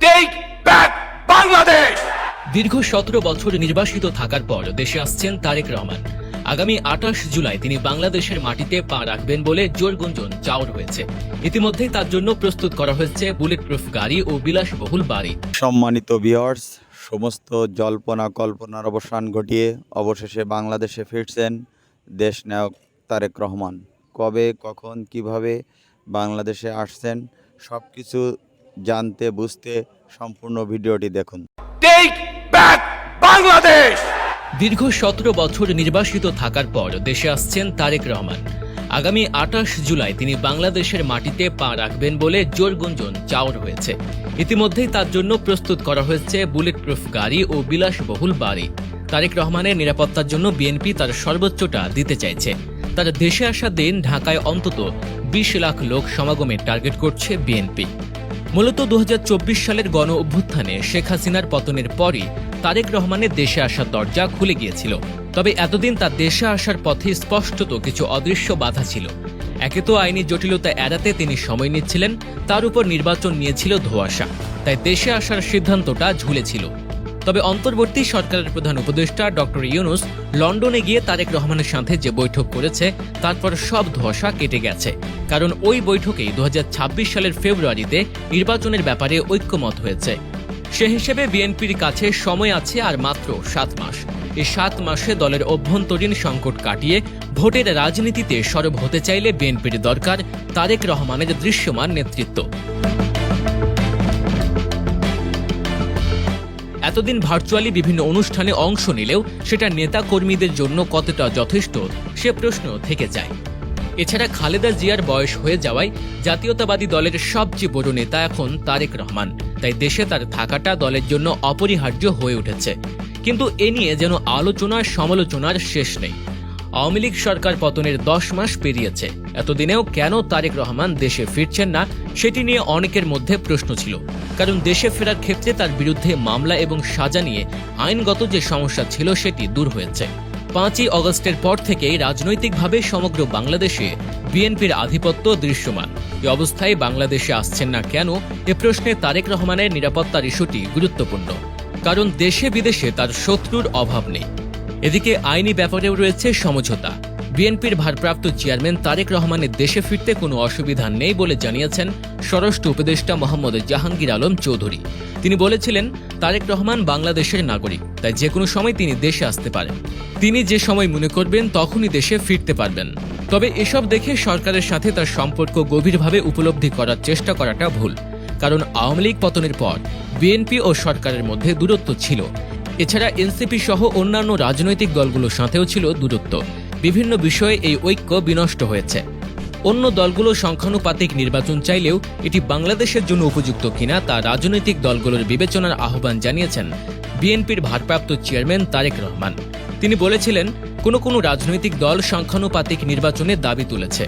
Take back Bangladesh! দীর্ঘ সতেরো বছর নির্বাসিত থাকার পর দেশে আসছেন তারেক রহমান। আগামী আঠাশ জুলাই তিনি বাংলাদেশের মাটিতে পা রাখবেন বলে জোর গুঞ্জন চাওর হয়েছে। ইতিমধ্যে তার জন্য প্রস্তুত করা হয়েছে বুলেট প্রুফ গাড়ি ও বিলাসবহুল বাড়ি। সম্মানিত ভিওর্স সমস্ত জল্পনা কল্পনার অবসান ঘটিয়ে অবশেষে বাংলাদেশে ফিরছেন দেশ নায়ক তারেক রহমান। কবে কখন কীভাবে বাংলাদেশে আসছেন সব কিছু জানতে বুঝতে সম্পূর্ণ ভিডিওটি দেখুন। Take back Bangladesh! দীর্ঘ সতেরো বছর নির্বাসিত থাকার পর দেশে আসছেন তারেক রহমান। আগামী আঠাশ জুলাই তিনি বাংলাদেশের মাটিতে পা রাখবেন বলে জোর গুঞ্জন চাওর হয়েছে। ইতিমধ্যেই তার জন্য প্রস্তুত করা হয়েছে বুলেট প্রুফ গাড়ি ও বিলাসবহুল বাড়ি। তারেক রহমানের নিরাপত্তার জন্য বিএনপি তার সর্বোচ্চটা দিতে চাইছে। তার দেশে আসা দিন ঢাকায় অন্তত বিশ লাখ লোক সমাগমের টার্গেট করছে বিএনপি। মূলত দু হাজার চব্বিশ সালের গণ অভ্যুত্থানে শেখ হাসিনার পতনের পরই তারেক রহমানের দেশে আসার দরজা খুলে গিয়েছিল। তবে এতদিন তার দেশে আসার পথে স্পষ্টত কিছু অদৃশ্য বাধা ছিল। একে তো আইনি জটিলতা এড়াতে তিনি সময় নিচ্ছিলেন, তার উপর নির্বাচন নিয়েছিল ধোয়াশা। তাই দেশে আসার সিদ্ধান্তটা ঝুলেছিল। তবে অন্তর্বর্তী সরকারের প্রধান উপদেষ্টা ডক্টর ইউনুস লন্ডনে গিয়ে তারেক রহমানের সাথে যে বৈঠক করেছে, তারপর সব ধোঁয়াশা কেটে গেছে। কারণ ওই বৈঠকেই দু সালের ফেব্রুয়ারিতে নির্বাচনের ব্যাপারে ঐক্যমত হয়েছে। সে হিসেবে বিএনপির কাছে সময় আছে আর মাত্র সাত মাস। এই সাত মাসে দলের অভ্যন্তরীণ সংকট কাটিয়ে ভোটের রাজনীতিতে সরব হতে চাইলে বিএনপির দরকার তারেক রহমানের দৃশ্যমান নেতৃত্ব। এতদিন ভার্চুয়ালি বিভিন্ন অনুষ্ঠানে অংশ নিলেও সেটা নেতা কর্মীদের জন্য কতটা যথেষ্ট, সে প্রশ্ন থেকে যায়। এছাড়া খালেদা জিয়ার বয়স হয়ে যাওয়ায় জাতীয়তাবাদী দলের সবচেয়ে বড় নেতা এখন তারেক রহমান। তাই দেশে তার থাকাটা দলের জন্য অপরিহার্য হয়ে উঠেছে। কিন্তু এ নিয়ে যেন আলোচনার সমালোচনার শেষ নেই। আওয়ামী লীগ সরকার পতনের দশ মাস পেরিয়েছে। এতদিনেও কেন তারেক রহমান দেশে ফিরছেন না, সেটি নিয়ে অনেকের মধ্যে প্রশ্ন ছিল। কারণ দেশে ফেরার ক্ষেত্রে তার বিরুদ্ধে মামলা এবং সাজা নিয়ে আইনগত যে সমস্যা ছিল, সেটি দূর হয়েছে। পাঁচই অগস্টের পর থেকেই রাজনৈতিকভাবে সমগ্র বাংলাদেশে বিএনপির আধিপত্য দৃশ্যমান। এ অবস্থায় বাংলাদেশে আসছেন না কেন, এ প্রশ্নে তারেক রহমানের নিরাপত্তার ইস্যুটি গুরুত্বপূর্ণ। কারণ দেশে বিদেশে তার শত্রুর অভাব নেই। এদিকে আইনি ব্যাপারেও রয়েছে সমঝোতা। বিএনপির ভারপ্রাপ্ত চেয়ারম্যান তারেক রহমানের দেশে ফিরতে কোনো অসুবিধা নেই বলে জানিয়েছেন স্বরাষ্ট্র উপদেষ্টা মোহাম্মদ জাহাঙ্গীর আলম চৌধুরী। তিনি বলেছিলেন, তারেক রহমান বাংলাদেশের নাগরিক, তাই যে কোনো সময় তিনি দেশে আসতে পারেন। তিনি যে সময় মনে করবেন, তখনই দেশে ফিরতে পারবেন। তবে এসব দেখে সরকারের সাথে তার সম্পর্ক গভীরভাবে উপলব্ধি করার চেষ্টা করাটা ভুল। কারণ আওয়ামী লীগ পতনের পর বিএনপি ও সরকারের মধ্যে দূরত্ব ছিল। এছাড়া এনসিপি সহ অন্যান্য রাজনৈতিক দলগুলোর সাথেও ছিল দূরত্ব। বিভিন্ন বিষয়ে এই ঐক্য বিনষ্ট হয়েছে। অন্য দলগুলো সংখ্যানুপাতিক নির্বাচন চাইলেও এটি বাংলাদেশের জন্য উপযুক্ত কিনা তা রাজনৈতিক দলগুলোর বিবেচনার আহ্বান জানিয়েছেন বিএনপির ভারপ্রাপ্ত চেয়ারম্যান তারেক রহমান। তিনি বলেছিলেন, কোনো কোনো রাজনৈতিক দল সংখ্যানুপাতিক নির্বাচনের দাবি তুলেছে।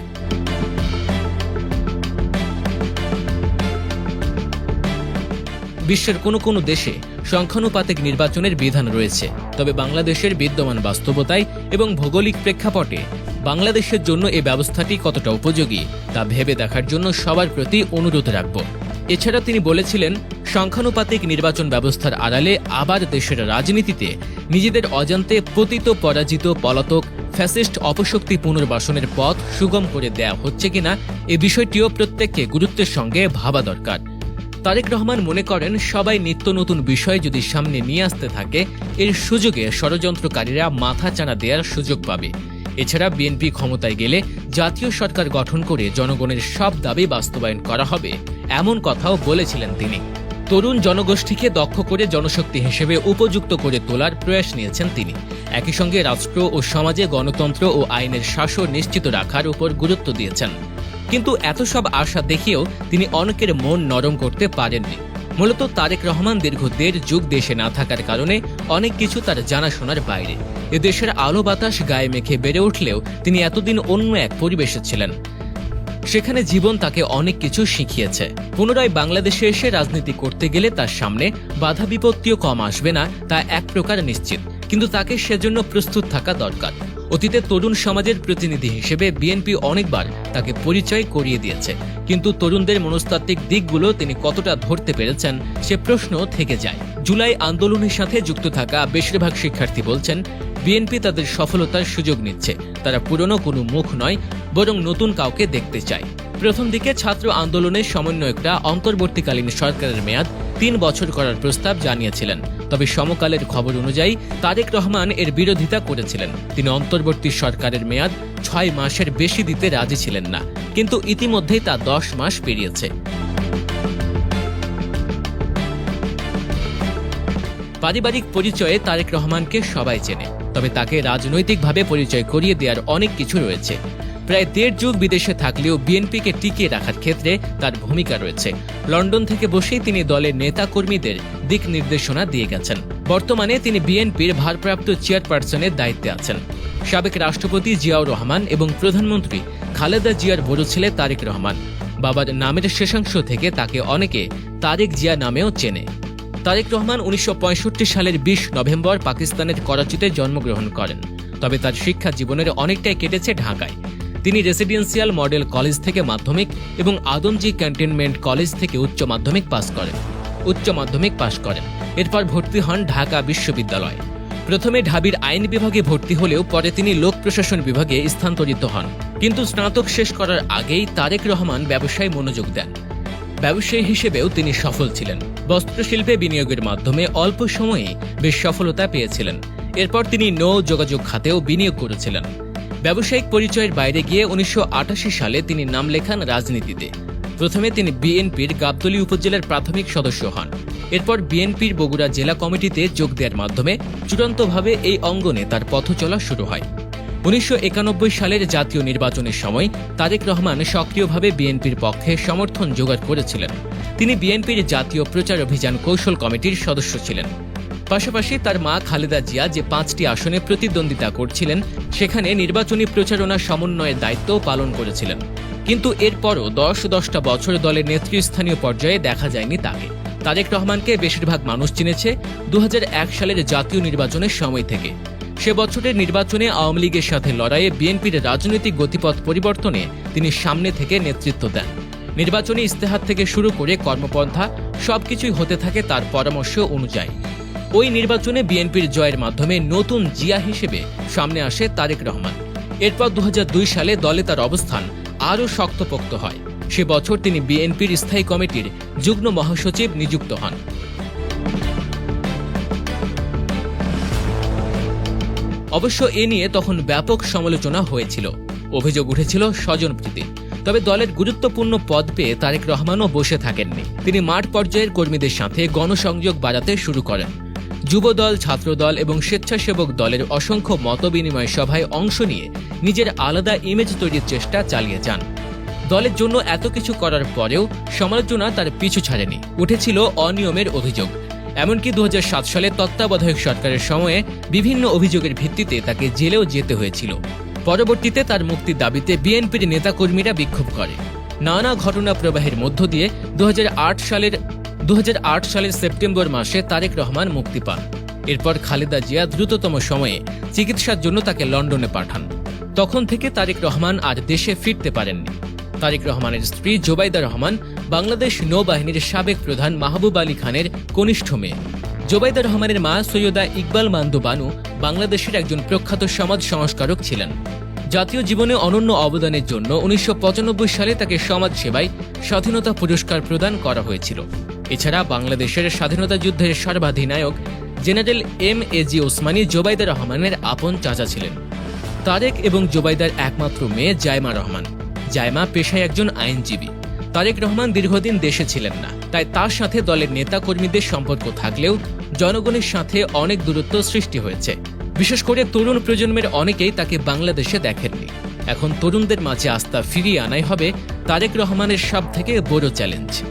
বিশ্বের কোনো কোনো দেশে সংখ্যানুপাতিক নির্বাচনের বিধান রয়েছে। তবে বাংলাদেশের বিদ্যমান বাস্তবতায় এবং ভৌগোলিক প্রেক্ষাপটে বাংলাদেশের জন্য এই ব্যবস্থাটি কতটা উপযোগী, তা ভেবে দেখার জন্য সবার প্রতি অনুরোধ রাখব। এছাড়া তিনি বলেছিলেন, সংখ্যানুপাতিক নির্বাচন ব্যবস্থার আড়ালে আবার দেশের রাজনীতিতে নিজেদের অজান্তে পতিত পরাজিত পলাতক ফ্যাসিস্ট অপশক্তি পুনর্বাসনের পথ সুগম করে দেয়া হচ্ছে কিনা, এ বিষয়টিও প্রত্যেককে গুরুত্বের সঙ্গে ভাবা দরকার। তারেক রহমান মনে করেন, সবাই নিত্য নতুন বিষয় যদি সামনে নিয়ে আসতে থাকে, এর সুযোগে ষড়যন্ত্রকারীরা মাথা চানা দেওয়ার সুযোগ পাবে। এছাড়া বিএনপি ক্ষমতায় গেলে জাতীয় সরকার গঠন করে জনগণের সব দাবি বাস্তবায়ন করা হবে, এমন কথাও বলেছিলেন তিনি। তরুণ জনগোষ্ঠীকে দক্ষ করে জনশক্তি হিসেবে উপযুক্ত করে তোলার প্রয়াস নিয়েছেন তিনি। একই সঙ্গে রাষ্ট্র ও সমাজে গণতন্ত্র ও আইনের শাসন নিশ্চিত রাখার উপর গুরুত্ব দিয়েছেন। কিন্তু এত সব আশা দেখিয়েও তিনি অনেকের মন নরম করতে পারেননি। মূলত তারেক রহমান দীর্ঘ দেড় যুগ দেশে না থাকার কারণে অনেক কিছু তার জানাশোনার বাইরে। এ দেশের আলো বাতাস গায়ে মেখে বেড়ে উঠলেও তিনি এতদিন অন্য এক পরিবেশে ছিলেন। সেখানে জীবন তাকে অনেক কিছু শিখিয়েছে। পুনরায় বাংলাদেশে এসে রাজনীতি করতে গেলে তার সামনে বাধা বিপত্তিও কম আসবে না, তা এক প্রকার নিশ্চিত। কিন্তু তাকে সেজন্য প্রস্তুত থাকা দরকার। অতীতে তরুণ সমাজের প্রতিনিধি হিসেবে বিএনপি অনেকবার তাকে পরিচয় করিয়ে দিয়েছে। কিন্তু তরুণদের মনস্তাত্ত্বিক দিকগুলো তিনি কতটা ধরতে পেরেছেন, সে প্রশ্ন থেকে যায়। জুলাই আন্দোলনের সাথে যুক্ত থাকা বেশিরভাগ শিক্ষার্থী বলছেন, বিএনপি তাদের সফলতার সুযোগ নিচ্ছে। তারা পুরনো কোনো মুখ নয়, বরং নতুন কাউকে দেখতে চায়। প্রথম দিকে ছাত্র আন্দোলনের সমন্বয়করা অন্তর্বর্তীকালীন সরকারের মেয়াদ তিন বছর করার প্রস্তাব জানিয়েছিলেন। তবে সমকালের খবর অনুযায়ী তারেক রহমান এর বিরোধিতা করেছিলেন। তিনি অন্তর্বর্তী সরকারের মেয়াদ ছয় মাসের বেশি দিতে রাজি ছিলেন না, কিন্তু ইতিমধ্যেই তা দশ মাস পেরিয়েছে। পারিবারিক পরিচয়ে তারেক রহমানকে সবাই চেনে, তবে তাকে রাজনৈতিকভাবে পরিচয় করিয়ে দেওয়ার অনেক কিছু রয়েছে। প্রায় দেড় যুগ বিদেশে থাকলেও বিএনপিকে টিকিয়ে রাখার ক্ষেত্রে তার ভূমিকা রয়েছে। লন্ডন থেকে বসেই তিনি দলের নেতা কর্মীদের দিক নির্দেশনা দিয়ে গেছেন। বর্তমানে তিনি বিএনপির ভারপ্রাপ্ত চেয়ারপারসনের দায়িত্বে আছেন। সাবেক রাষ্ট্রপতি জিয়াউর রহমান এবং প্রধানমন্ত্রী খালেদা জিয়ার বড় ছেলে তারেক রহমান। বাবার নামের শেষাংশ থেকে তাকে অনেকে তারেক জিয়া নামেও চেনে। তারেক রহমান উনিশশো পঁয়ষট্টি সালের বিশ নভেম্বর পাকিস্তানের করাচিতে জন্মগ্রহণ করেন। তবে তার শিক্ষা জীবনের অনেকটাই কেটেছে ঢাকায়। তিনি রেসিডেন্সিয়াল মডেল কলেজ থেকে মাধ্যমিক এবং আদমজি ক্যান্টনমেন্ট কলেজ থেকে উচ্চ মাধ্যমিক পাস করেন। উচ্চ মাধ্যমিক পাশ করেন। এরপর ভর্তি হন ঢাকা বিশ্ববিদ্যালয়। প্রথমে ঢাবির আইন বিভাগে ভর্তি হলেও পরে তিনি লোক প্রশাসন বিভাগে স্থানান্তরিত হন। কিন্তু স্নাতক শেষ করার আগেই তারেক রহমান ব্যবসায় মনোযোগ দেন। ব্যবসায়ী হিসেবেও তিনি সফল ছিলেন। বস্ত্রশিল্পে বিনিয়োগের মাধ্যমে অল্প সময়ে বেশ সফলতা পেয়েছিলেন। এরপর তিনি নৌ যোগাযোগ খাতেও বিনিয়োগ করেছিলেন। ব্যবসায়িক পরিচয়ের বাইরে গিয়ে উনিশশো আটাশি সালে তিনি নাম লেখান রাজনীতিতে। প্রথমে তিনি বিএনপির গাবতলী উপজেলার প্রাথমিক সদস্য হন। এরপর বিএনপির বগুড়া জেলা কমিটিতে যোগ দেওয়ার মাধ্যমে চূড়ান্তভাবে এই অঙ্গনে তার পথ চলা শুরু হয়। উনিশশো একানব্বই সালের জাতীয় নির্বাচনের সময় তারেক রহমান সক্রিয়ভাবে বিএনপির পক্ষে সমর্থন জোগাড় করেছিলেন। তিনি বিএনপির জাতীয় প্রচার অভিযান কৌশল কমিটির সদস্য ছিলেন। পাশাপাশি তার মা খালেদা জিয়া যে পাঁচটি আসনে প্রতিদ্বন্দ্বিতা করছিলেন, সেখানে নির্বাচনী প্রচারণা সমন্বয়ের দায়িত্ব পালন করেছিলেন। কিন্তু এরপরও দশ দশটা বছর দলের নেতৃস্থানীয় পর্যায়ে দেখা যায়নি তাকে। তারেক রহমানকে বেশিরভাগ মানুষ চিনেছে দু হাজার এক সালের জাতীয় নির্বাচনের সময় থেকে। সে বছরের নির্বাচনে আওয়ামী লীগের সাথে লড়াইয়ে বিএনপির রাজনৈতিক গতিপথ পরিবর্তনে তিনি সামনে থেকে নেতৃত্ব দেন। নির্বাচনী ইস্তেহার থেকে শুরু করে কর্মপন্থা সবকিছুই হতে থাকে তার পরামর্শ অনুযায়ী। ওই নির্বাচনে বিএনপির জয়ের মাধ্যমে নতুন জিয়া হিসেবে সামনে আসে তারেক রহমান। এরপর দু হাজার দুই সালে দলে তার অবস্থান আরও শক্তপোক্ত হয়। সে বছর তিনি বিএনপির স্থায়ী কমিটির যুগ্ম মহাসচিব নিযুক্ত হন। অবশ্য এ নিয়ে তখন ব্যাপক সমালোচনা হয়েছিল। অভিযোগ উঠেছিল স্বজনপ্রীতি তবে দলের গুরুত্বপূর্ণ পদ পেয়ে তারেক রহমানও বসে থাকেননি। তিনি মাঠ পর্যায়ের কর্মীদের সাথে গণসংযোগ বাড়াতে শুরু করেন। যুবদল, ছাত্রদল এবং স্বেচ্ছাসেবক দলের অসংখ্য মতবিনিময় সভায় অংশ নিয়ে নিজের আলাদা ইমেজ তৈরির চেষ্টা চালিয়ে যান। দলের জন্য এত কিছু করার পরেও সমালোচনা তার পিছু ছাড়েনি। উঠেছিল অনিয়মের অভিযোগ। এমনকি দু হাজার সাত সালে তত্ত্বাবধায়ক সরকারের সময়ে বিভিন্ন অভিযোগের ভিত্তিতে তাকে জেলেও যেতে হয়েছিল। পরবর্তীতে তার মুক্তির দাবিতে বিএনপির নেতাকর্মীরা বিক্ষোভ করে। নানা ঘটনা প্রবাহের মধ্য দিয়ে দু হাজার আট সালের দু হাজার আট সালের সেপ্টেম্বর মাসে তারেক রহমান মুক্তি পান। এরপর খালেদা জিয়া দ্রুততম সময়ে চিকিৎসার জন্য তাকে লন্ডনে পাঠান। তখন থেকে তারেক রহমান আর দেশে ফিরতে পারেননি। তারেক রহমানের স্ত্রী জোবাইদা রহমান বাংলাদেশ নৌবাহিনীর সাবেক প্রধান মাহবুব আলী খানের কনিষ্ঠ মেয়ে। জোবাইদা রহমানের মা সৈয়দা ইকবাল মান্দু বানু বাংলাদেশের একজন প্রখ্যাত সমাজ সংস্কারক ছিলেন। জাতীয় জীবনে অনন্য অবদানের জন্য উনিশশো পঁচানব্বই সালে তাকে সমাজ সেবায় স্বাধীনতা পুরস্কার প্রদান করা হয়েছিল। এছাড়া বাংলাদেশের স্বাধীনতা যুদ্ধের সর্বাধিনায়ক general M A G Osmani Zobaida রহমানের আপন চাচা ছিলেন। তারেক এবং জোবাইদার একমাত্র মেয়ে জায়মা রহমান। জায়মা পেশায় একজন আইনজীবী। তারেক রহমান দীর্ঘদিন দেশে ছিলেন না, তাই তার সাথে দলের নেতা কর্মীদের সম্পর্ক থাকলেও জনগণের সাথে অনেক দূরত্ব সৃষ্টি হয়েছে। বিশেষ করে তরুণ প্রজন্মের অনেকেই তাকে বাংলাদেশে দেখেননি। এখন তরুণদের মাঝে আস্থা ফিরিয়ে আনাই হবে তারেক রহমানের সব থেকে বড় চ্যালেঞ্জ।